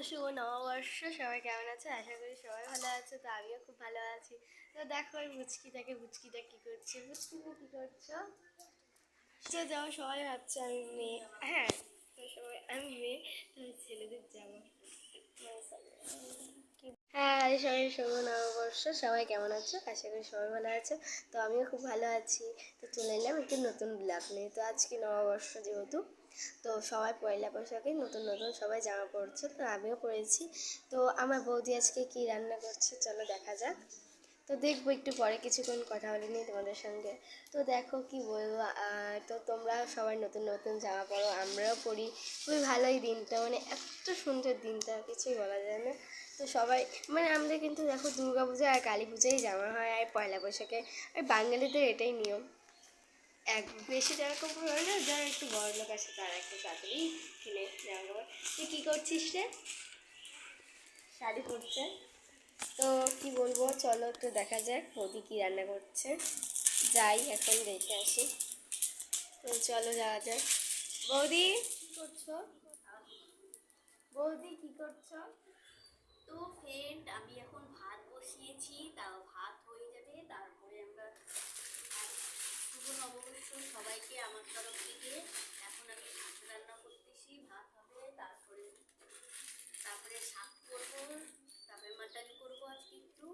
শুভ নববর্ষ সবাই কেমন আছে আশা করি সবাই ভালো আছে তো আমিও খুব ভালো আছি তো দেখো ওই মুচকিটাকে মুচকিটা কী করছে মুচকিটা কী করছ তো যেমন সবাই ভাবছে আমি মেয়ে হ্যাঁ তো সবাই আমি মেয়ে তো ছেলেদের জামা হ্যাঁ সবাই শুভ নববর্ষ। সবাই কেমন আছো? আশা করি সবাই ভালো আছে। তো আমিও খুব ভালো আছি। তো চলে এলাম একটি নতুন ব্লগ নিয়ে। তো আজকে নববর্ষ যেহেতু, তো সবাই পয়লা বৈশাখে নতুন নতুন সবাই জামা পরছে। তো আমিও পরেছি। তো আমার বৌদি আজকে কি রান্না করছে চলো দেখা যাক। তো দেখব একটু পরে কিছুক্ষণ কথা বলে নিই তোমাদের সঙ্গে। তো দেখো কি বলব তো তোমরা সবাই নতুন নতুন জামা পরো, আমরাও পরি। খুবই ভালোই দিনটা মানে এত সুন্দর দিনটা কিছুই বলা যায় না। তো সবাই মানে আমাদের কিন্তু দেখো দুর্গা পূজা আর কালী পূজায় জামা হয় আর পয়লা বৈশাখে। আর বাঙালিদের এটাই নিয়ম। এক বেশি জামা কাপড় হয় না যারা একটু বড় লোক আছে তারা একটু তাড়াতাড়ি কিনে জামা কাপড়। তুই কী করছিস রে? শাড়ি পরছে। তো কি বলব চলো একটু দেখা যাক বৌদি কী রান্না করছে। যাই এখন দেখে আসি। তো চলো যাওয়া যাক। বৌদি? কী করছ? বৌদি কী করছ? তো ফ্রেন্ড আমি এখন ভাত বসিয়েছি, তাও ভাত হয়ে যাবে। তারপরে আমরা শুভ নববর্ষ সবাইকে আমার তরফ থেকে। এখন আমি ভাত রান্না করতেছি, ভাত হবে, তারপরে তারপরে শাক করব, তারপরে মাটন করব আজকে একটু।